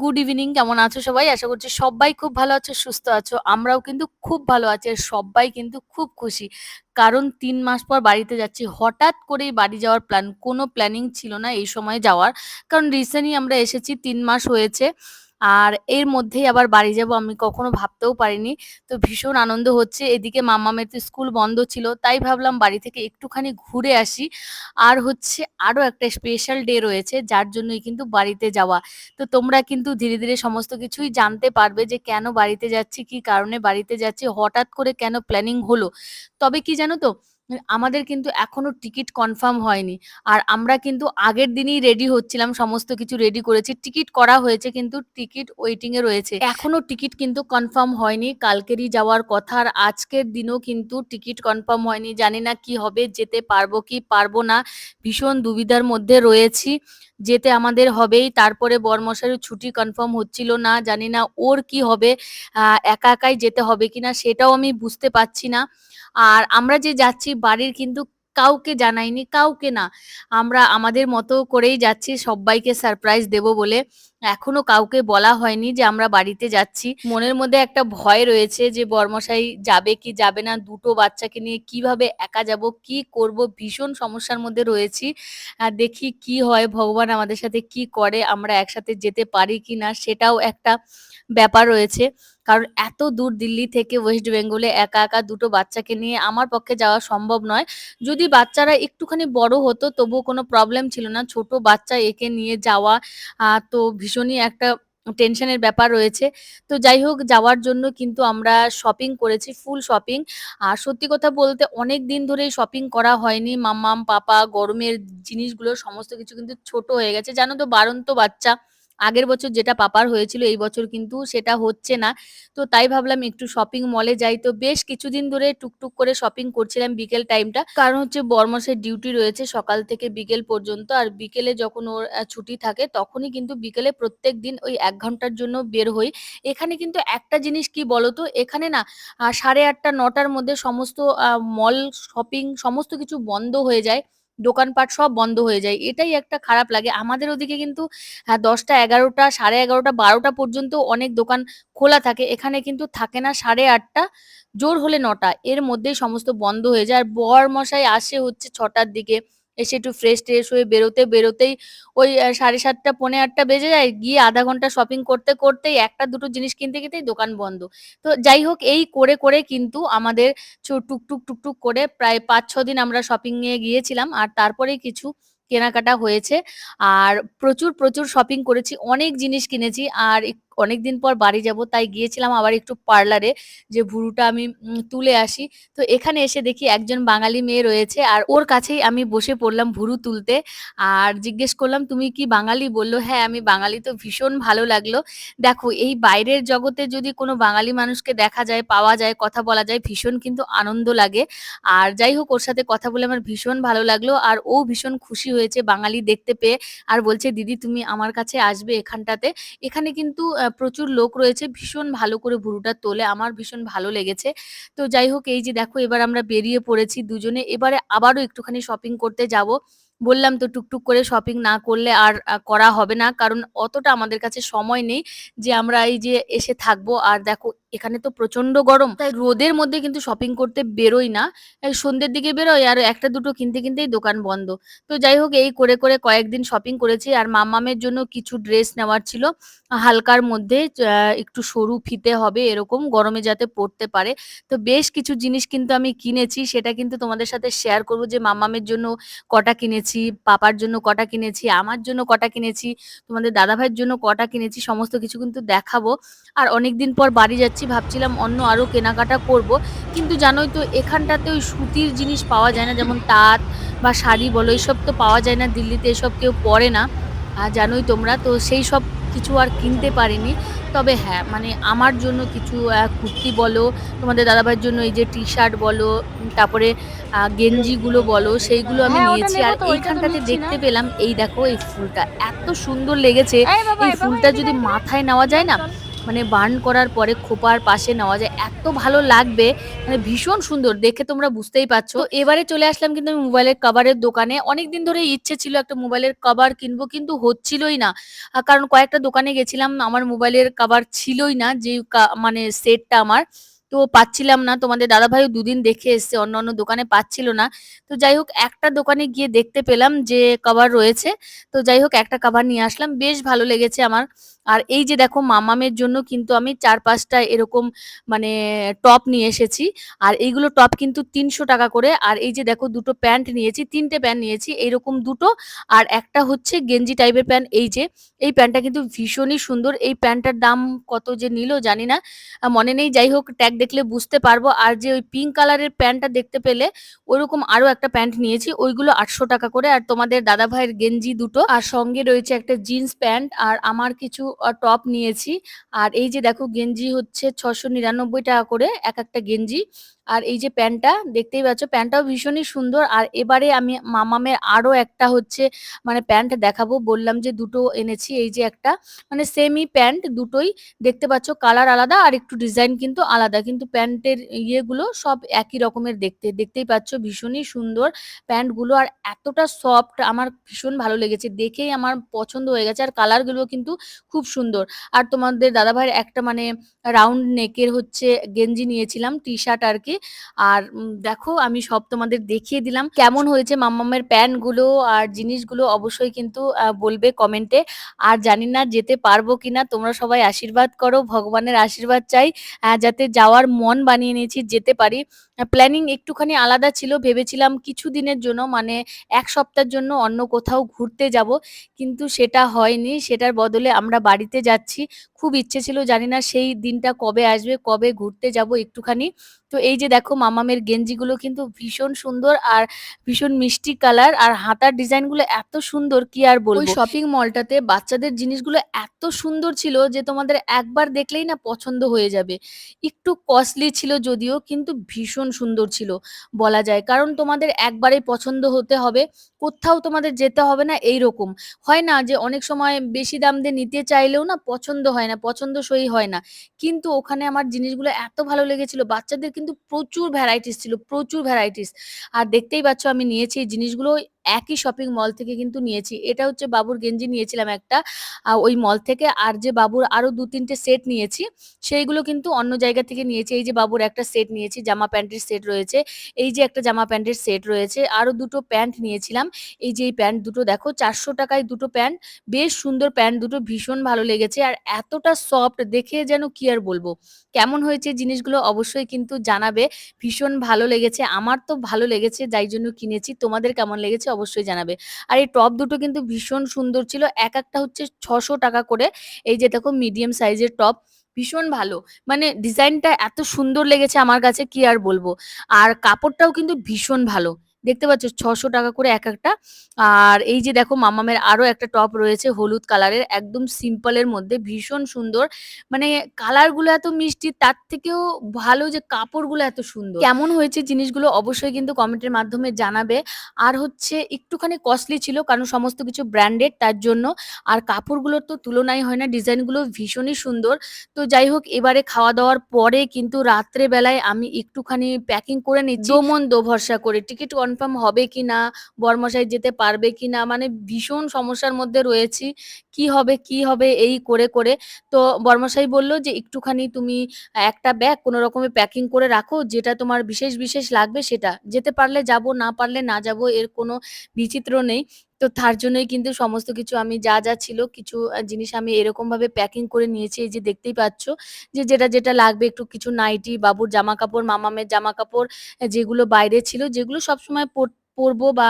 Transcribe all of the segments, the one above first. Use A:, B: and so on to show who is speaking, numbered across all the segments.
A: Good evening কেমন আছো সবাই? আশা করছি সবাই খুব ভালো আছো, সুস্থ আছো, আমরাও কিন্তু খুব ভালো আছি আর সবাই কিন্তু খুব খুশি। কারণ তিন মাস পর বাড়িতে যাচ্ছি, হঠাৎ করেই বাড়ি যাওয়ার প্ল্যান কোনো প্ল্যানিং ছিল না এই সময় যাওয়ার। কারণ রিসেন্টলি আমরা এসেছি, তিন মাস হয়েছে। আর এর মধ্যেই আবার বাড়ি যাব আমি কখনো ভাবতেও পারিনি। তো ভীষণ আনন্দ হচ্ছে। এদিকে মাম্মামের তো স্কুল বন্ধ ছিল, তাই ভাবলাম বাড়ি থেকে একটুখানি ঘুরে আসি। আর হচ্ছে আরও একটা স্পেশাল ডে রয়েছে, যার জন্যই কিন্তু বাড়িতে যাওয়া। তো তোমরা কিন্তু ধীরে ধীরে সমস্ত কিছুই জানতে পারবে যে কেন বাড়িতে যাচ্ছি, কি কারণে বাড়িতে যাচ্ছি, হঠাৎ করে কেন প্ল্যানিং হলো। তবে কি জানো তো আমাদের কিন্তু এখনও টিকিট কনফার্ম হয়নি। আর আমরা কিন্তু আগের দিনই রেডি হচ্ছিলাম, সমস্ত কিছু রেডি করেছি। টিকিট করা হয়েছে কিন্তু টিকিট ওয়েটিং এ রয়েছে। এখনও টিকিট কিন্তু কনফার্ম হয়নি, কালকেরই যাওয়ার কথা। আর আজকের দিনও কিন্তু টিকিট কনফার্ম হয়নি। জানি না কি হবে, যেতে পারব কি পারব না, ভীষণ দুবিধার মধ্যে রয়েছি। যেতে আমাদের হবেই, তারপরে বরমশাইয়ের ছুটি কনফার্ম হচ্ছিল না, জানি না ওর কি হবে একা একাই যেতে হবে কিনা সেটাও আমি বুঝতে পারছি না। আর আমরা যে যাচ্ছি বাড়ির কিন্তু কাউকে জানাইনি, কাউকে না। আমরা আমাদের মতো করেই যাচ্ছি, সবাইকে সারপ্রাইজ দেব বলে। এখনও কাউকে বলা হয়নি যে আমরা বাড়িতে যাচ্ছি। মনের মধ্যে একটা ভয় রয়েছে যে বর্মশাই যাবে কি যাবে না, দুটো বাচ্চাকে নিয়ে কীভাবে একা যাব, কি করব, ভীষণ সমস্যার মধ্যে রয়েছি। আর দেখি কি হয়, ভগবান আমাদের সাথে কি করে, আমরা একসাথে যেতে পারি কি না সেটাও একটা ব্যাপার রয়েছে। কারণ এত দূর দিল্লি থেকে ওয়েস্ট বেঙ্গলে একা একা দুটো বাচ্চাকে নিয়ে আমার পক্ষে যাওয়া সম্ভব নয়। যদি বাচ্চারা একটুখানি বড় হতো তবুও কোনো প্রবলেম ছিল না। ছোট বাচ্চা একে নিয়ে যাওয়া তো ভীষণই একটা টেনশনের ব্যাপার রয়েছে। তো যাই হোক, যাওয়ার জন্য কিন্তু আমরা শপিং করেছি ফুল শপিং আর সত্যি কথা বলতে অনেক দিন ধরেই শপিং করা হয়নি। মাম্মাম, পাপা, গরমের জিনিসগুলো, সমস্ত কিছু কিন্তু ছোট হয়ে গেছে। জানো তো বারণ তো বাচ্চা। আগের বছর যেটা পাপার হয়েছিল, এই বছর কিন্তু সেটা হচ্ছে না। তো তাই ভাবলাম একটু শপিং মলে যাই। তো বেশ কিছুদিন ধরে টুকটুক করে শপিং করছিলাম বিকেল টাইমটা কারণ হচ্ছে বরমাসের ডিউটি রয়েছে সকাল থেকে বিকেল পর্যন্ত। আর বিকেলে যখন ওর ছুটি থাকে, তখনই কিন্তু বিকেলে প্রত্যেক দিন ওই এক ঘণ্টার জন্য বের হই। এখানে কিন্তু একটা জিনিস কি বলতো? এখানে না সাড়ে আটটা, নটার মধ্যে সমস্ত মল শপিং সমস্ত কিছু বন্ধ হয়ে যায়। দোকানপাট সব বন্ধ হয়ে যায়। এটাই একটা খারাপ লাগে। আমাদের ওদিকে কিন্তু হ্যাঁ দশটা এগারোটা, সাড়ে এগারোটা, বারোটা পর্যন্ত অনেক দোকান খোলা থাকে। এখানে কিন্তু থাকে না সাড়ে আটটা, জোর হলে নটা। এর মধ্যেই সমস্ত বন্ধ হয়ে যায়। আর বর মশাই আসে হচ্ছে ছটার দিকে। এসে একটু ফ্রেশ ট্রেশ হয়ে বেরোতে বেরোতেই ওই সাড়ে সাতটা, পৌনে আটটা বেজে যায়, গিয়ে আধা ঘণ্টা শপিং করতে করতেই একটা, দুটো জিনিস কিনতে কিনতেই দোকান বন্ধ। তো যাই হোক, এই করে করে কিন্তু আমাদের টুকটুক টুকটুক করে প্রায় পাঁচ, ছ দিন আমরা শপিং এ গিয়েছিলাম আর তারপরেই কিছু কেনাকাটা হয়েছে। আর প্রচুর প্রচুর শপিং করেছি, অনেক জিনিস কিনেছি আর অনেক দিন পর বাড়ি যাব, তাই গিয়েছিলাম আবার একটু পার্লারে যে ভুরুটা আমি তুলে আসি। তো এখানে এসে দেখি একজন বাঙালি মেয়ে রয়েছে আর ওর কাছেই আমি বসে পড়লাম ভুরু তুলতে। আর জিজ্ঞেস করলাম, তুমি কি বাঙালি? বলল হ্যাঁ আমি বাঙালি, তো ভীষণ ভালো লাগল। দেখো, এই বাইরের জগতে যদি কোনো বাঙালি মানুষকে দেখা যায়, পাওয়া যায়, কথা বলা যায়, ভীষণ কিন্তু আনন্দ লাগে। আর যাই হোক, ওর সাথে কথা বলে আমার ভীষণ ভালো লাগল। আর ও ভীষণ খুশি হয়েছে বাঙালি দেখতে পেয়ে। আর বলছে, দিদি, তুমি আমার কাছে আসবে এখানটাতে। এখানে কিন্তু প্রচুর লোক রয়েছে, ভীষণ ভালো করে ভুরুটা তোলে, আমার ভীষণ ভালো লেগেছে। তো যাই হোক, এই যে দেখো, এবার আমরা বেরিয়ে পড়েছি দুজনে। এবারে আবারও একটুখানি শপিং করতে যাব। বললাম তো টুকটুক করে শপিং না করলে আর করা হবে না, কারণ অতটা আমাদের কাছে সময় নেই যে আমরা এই যে এসে থাকব। আর দেখো এখানে তো প্রচণ্ড গরম, তাই রোদের মধ্যে কিন্তু শপিং করতে বেরোই না সন্ধ্যের দিকে বেরোয় আর একটা দুটো কিনতে কিনতেই দোকান বন্ধ। তো যাই হোক, এই করে করে কয়েকদিন শপিং করেছি আর মাম্মামের জন্য কিছু ড্রেস নেওয়ার ছিল, হালকার মধ্যে একটু সরু ফিতে হবে এরকম, গরমে যাতে পড়তে পারে। তো বেশ কিছু জিনিস কিন্তু আমি কিনেছি, সেটা কিন্তু তোমাদের সাথে শেয়ার করব যে মাম্মামের জন্য কটা কিনেছি, পাপার জন্য কটা কিনেছি, আমার জন্য কটা কিনেছি, তোমাদের দাদাভাইয়ের জন্য কটা কিনেছি, সমস্ত কিছু কিন্তু দেখাবো। আর অনেকদিন পর বাড়ি যাচ্ছি ভাবছিলাম অন্য আরও কেনাকাটা করব। কিন্তু জানোই তো এখানটাতে ওই সুতির জিনিস পাওয়া যায় না যেমন তাঁত বা শাড়ি বলো এইসব তো পাওয়া যায় না দিল্লিতে এসব কেউ পরে না। আর জানোই তোমরা তো সেই সব কিছু আর কিনতে পারিনি। তবে হ্যাঁ মানে আমার জন্য কিছু কুর্তি বলো তোমাদের দাদাভাইয়ের জন্য এই যে টি শার্ট বলো তারপরে গেঞ্জিগুলো বলো সেইগুলো আমি
B: হ্যাঁ,
A: নিয়েছি। আর এইখানটাতে দেখতে পেলাম এই দেখো এই ফুলটা। এত সুন্দর লেগেছে।
B: এই
A: ফুলটা যদি মাথায় নেওয়া যায় না। মানে বার্ন করার পরে খোপার পাশে নেওয়া যায়। এত ভালো লাগবে মানে ভীষণ সুন্দর দেখে তোমরা বুঝতেই পারছ। এবারে চলে আসলাম কিন্তু আমি মোবাইলের কভারের দোকানে। অনেকদিন ধরে ইচ্ছে ছিল একটা মোবাইলের কভার কিনবো কিন্তু হচ্ছিলই না। কারণ কয়েকটা দোকানে গেছিলাম আমার মোবাইলের কভার ছিলই না যে মানে সেটটা আমার। তো পাচ্ছিলাম না। তোমাদের দাদাভাইও দুদিন দেখে এসছে অন্য, অন্য দোকানে পাচ্ছিল না। তো যাই হোক একটা দোকানে গিয়ে দেখতে পেলাম যে কভার রয়েছে। তো যাই হোক একটা কভার নিয়ে আসলাম। বেশ ভালো লেগেছে আমার। আর এই যে দেখো মামামের জন্য কিন্তু আমি ৪-৫ টা এরকম মানে টপ নিয়ে এসেছি। আর এইগুলো টপ কিন্তু ৳৩০০ করে। আর এই যে দেখো দুটো প্যান্ট নিয়েছি, তিনটে প্যান্ট নিয়েছি এইরকম দুটো। আর একটা হচ্ছে গেঞ্জি টাইপের প্যান্ট এই যে। এই প্যান্টটা কিন্তু ভীষণই সুন্দর। এই প্যান্টটার দাম কত যে নিল জানি না। মনে নেই যাই হোক ট্যাগ দেখলে বুঝতে পারব। আর যে ওই পিঙ্ক কালারের প্যান্টটা দেখতে পেলে ওইরকম আরও একটা প্যান্ট নিয়েছি। ওইগুলো ৳৮০০ করে। আর তোমাদের দাদা ভাইয়ের গেঞ্জি দুটো আর সঙ্গে রয়েছে একটা জিন্স প্যান্ট আর আমার কিছু টপ নিয়েছি। আর এই যে দেখো গেঞ্জি হচ্ছে ৳৬৯৯ করে এক একটা গেঞ্জি। আর এই যে প্যান্টটা দেখতেই পাচ্ছ প্যান্টটাও ভীষণই সুন্দর। আর এবারে আমি মামামের আরও একটা হচ্ছে মানে প্যান্ট দেখাবো। বললাম যে দুটো এনেছি। এই যে একটা মানে সেমই প্যান্ট দুটোই দেখতে পাচ্ছ কালার আলাদা আর একটু ডিজাইন কিন্তু আলাদা। কিন্তু প্যান্টের ইয়েগুলো সব একই রকমের দেখতে। দেখতেই পাচ্ছ, ভীষণই সুন্দর প্যান্টগুলো আর এতটা সফট আমার ভীষণ ভালো লেগেছে। দেখেই আমার পছন্দ হয়ে গেছে। আর কালারগুলো কিন্তু খুব সুন্দর। আর তোমাদের দাদাভাইয়ের একটা মানে রাউন্ড নেকের হচ্ছে গেঞ্জি নিয়েছিলাম টি-শার্ট আরকি। আর উম দেখো আমি সব তোমাদের দেখিয়ে দিলাম। কেমন হয়েছে মাম্মামের প্যান্টগুলো আর জিনিসগুলো অবশ্যই কিন্তু বলবে কমেন্টে। আর জানি না যেতে পারব কিনা তোমরা সবাই আশীর্বাদ করো। ভগবানের আশীর্বাদ চাই যাতে যাওয়ার মন বানিয়ে নিয়েছি যেতে পারি। প্ল্যানিং একটুখানি আলাদা ছিল। ভেবেছিলাম কিছুদিনের জন্য মানে এক সপ্তাহের জন্য অন্য কোথাও ঘুরতে যাব। কিন্তু সেটা হয়নি। সেটার বদলে আমরা বাড়িতে যাচ্ছি। খুব ইচ্ছে ছিল জানি না সেই দিনটা কবে আসবে, কবে ঘুরতে যাব একটুখানি। তো এই যে দেখো মামামের গেঞ্জিগুলো কিন্তু ভীষণ সুন্দর আর ভীষণ মিষ্টি কালার আর হাতার ডিজাইনগুলো এত সুন্দর কি আর বলব। শপিং মলটাতে বাচ্চাদের জিনিসগুলো এত সুন্দর ছিল যে তোমাদের একবার দেখলেই না পছন্দ হয়ে যাবে। একটু কস্টলি ছিল যদিও কিন্তু ভীষণ সুন্দর ছিল বলা যায়। কারণ তোমাদের একবারেই পছন্দ হতে হবে। কোথাও তোমাদের যেতে হবে না এইরকম। হয় না যে অনেক সময় বেশি দাম দিয়ে নিতে চাইলেও না পছন্দ হয় না, পছন্দসই হয় না। কিন্তু ওখানে আমার জিনিসগুলো এত ভালো লেগেছিল। বাচ্চাদের কিন্তু প্রচুর ভ্যারাইটিস ছিল, প্রচুর ভ্যারাইটিস। আর দেখতেই পাচ্ছ আমি নিয়েছি এই জিনিসগুলো একই শপিং মল থেকে কিন্তু নিয়েছি। এটা হচ্ছে বাবুর গেঞ্জি নিয়েছিলাম একটা ওই মল থেকে। আর যে বাবুর আরও দু তিনটে সেট নিয়েছি সেইগুলো কিন্তু অন্য জায়গা থেকে নিয়েছি। এই যে বাবুর একটা সেট নিয়েছি, জামা প্যান্টের সেট রয়েছে। এই যে একটা জামা প্যান্টের সেট রয়েছে। আরও দুটো প্যান্ট নিয়েছিলাম। এই যে এই প্যান্ট দুটো দেখো চারশো টাকায় দুটো প্যান্ট। বেশ সুন্দর প্যান্ট দুটো ভীষণ ভালো লেগেছে। আর এতটা সফট দেখে যেন কি আর বলব। কেমন হয়েছে জিনিসগুলো অবশ্যই কিন্তু জানাবে। ভীষণ ভালো লেগেছে। আমার তো ভালো লেগেছে যাই জন্য কিনেছি। তোমাদের কেমন লেগেছে অবশ্যই জানাবে। আর এই টপ দুটো কিন্তু ভীষণ সুন্দর ছিল। এক একটা হচ্ছে ৳৬০০ করে। এই যে দেখো মিডিয়াম সাইজের টপ। ভীষণ ভালো। মানে ডিজাইনটা এত সুন্দর লেগেছে আমার কাছে, কি আর বলব। আর কাপড়টাও কিন্তু ভীষণ ভালো। দেখতে পাচ্ছ ৳৬০০ করে এক একটা। আর এই যে দেখো মামামের আরও একটা টপ রয়েছে হলুদ কালারের একদম সিম্পলের মধ্যে, ভীষণ সুন্দর। মানে কালারগুলো এত মিষ্টি, তার থেকেও ভালো যে কাপড়গুলো এত সুন্দর। কেমন হয়েছে জিনিসগুলো অবশ্যই কিন্তু কমেন্টের মাধ্যমে জানাবে। আর হচ্ছে একটুখানি কস্টলি ছিল কারণ সমস্ত কিছু ব্র্যান্ডেড তার জন্য। আর কাপড়গুলোর তো তুলনাই হয় না। ডিজাইনগুলো ভীষণই সুন্দর। তো যাই হোক, এবারে খাওয়া-দাওয়ার পরে কিন্তু রাত্রে বেলায় আমি একটুখানি প্যাকিং করে নিচ্ছি দোমন দোভরসা করে। টিকিট কনফার্ম হবে কি না বর্মশাই যেতে পারবে কি না মানে ভীষণ সমস্যার মধ্যে রয়েছি। কি হবে, কি হবে এই করে, করে। তো বর্মশাই বলল যে, "একটুখানি তুমি একটা ব্যাগ কোনো রকমে প্যাকিং করে রাখো। যেটা তোমার বিশেষ, বিশেষ লাগবে সেটা। যেতে পারলে যাব না পারলে না যাব এর কোনো বিচিত্র নেই।" তো তার জন্যই কিন্তু সমস্ত কিছু আমি যা, যা ছিল কিছু জিনিস আমি এরকমভাবে প্যাকিং করে নিয়েছি। এই যে দেখতেই পাচ্ছ যে যেটা, যেটা লাগবে একটু কিছু নাইটি, বাবুর জামা কাপড় মামামের জামা কাপড় যেগুলো বাইরে ছিল, যেগুলো সবসময় পর পরবো বা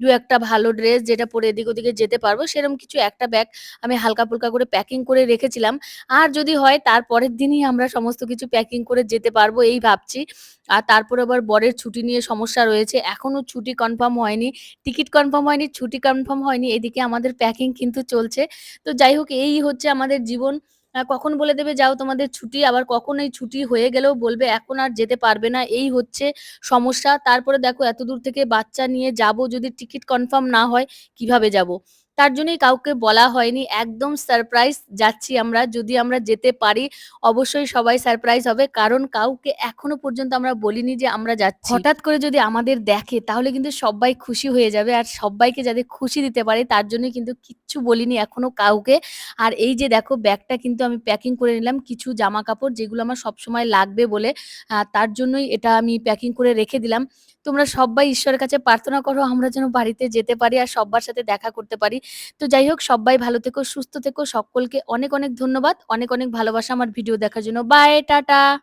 A: ২-১ টা ভালো ড্রেস যেটা পরে এদিক ওদিকে যেতে পারব সেরকম কিছু একটা ব্যাগ আমি হালকা-ফুলকা করে প্যাকিং করে রেখেছিলাম। আর যদি হয় তার পরের দিনই আমরা সমস্ত কিছু প্যাকিং করে যেতে পারব এই ভাবছি। আর তারপরে আবার বরের ছুটি নিয়ে সমস্যা রয়েছে। এখনও ছুটি কনফার্ম হয়নি। টিকিট কনফার্ম হয়নি, ছুটি কনফার্ম হয়নি। এদিকে আমাদের প্যাকিং কিন্তু চলছে। তো যাই হোক এই হচ্ছে আমাদের জীবন। কখন বলে দেবে যাও তোমাদের ছুটি, আবার কখন এই ছুটি হয়ে গেলেও বলবে এখন আর যেতে পারবে না। এই হচ্ছে সমস্যা। তারপরে দেখো এত দূর থেকে বাচ্চা নিয়ে যাব যদি টিকিট কনফার্ম না হয় কীভাবে যাব? তার জন্যই কাউকে বলা হয়নি। একদম সারপ্রাইজ যাচ্ছি আমরা। যদি আমরা যেতে পারি, অবশ্যই সবাই সারপ্রাইজ হবে। কারণ কাউকে এখনও পর্যন্ত আমরা বলিনি যে আমরা যাচ্ছি। হঠাৎ করে যদি আমাদের দেখে, তাহলে কিন্তু সব্বাই খুশি হয়ে যাবে। আর সব্বাইকে যাতে খুশি দিতে পারি, তার জন্যই কিন্তু কিচ্ছু বলিনি এখনও কাউকে। আর এই যে দেখো, ব্যাগটা কিন্তু আমি প্যাকিং করে নিলাম কিছু জামা কাপড় যেগুলো আমার সবসময় লাগবে বলে। তার জন্যই এটা আমি প্যাকিং করে রেখে দিলাম। তোমরা সব্বাই ঈশ্বরের কাছে প্রার্থনা করো, আমরা যেন বাড়িতে যেতে পারি আর সবার সাথে দেখা করতে পারি। তো যাই হোক সবাই ভালো থেকো, সুস্থ থেকো। সকলকে অনেক, অনেক ধন্যবাদ। অনেক, অনেক ভালোবাসা আমার ভিডিও দেখার জন্য। Bye tata.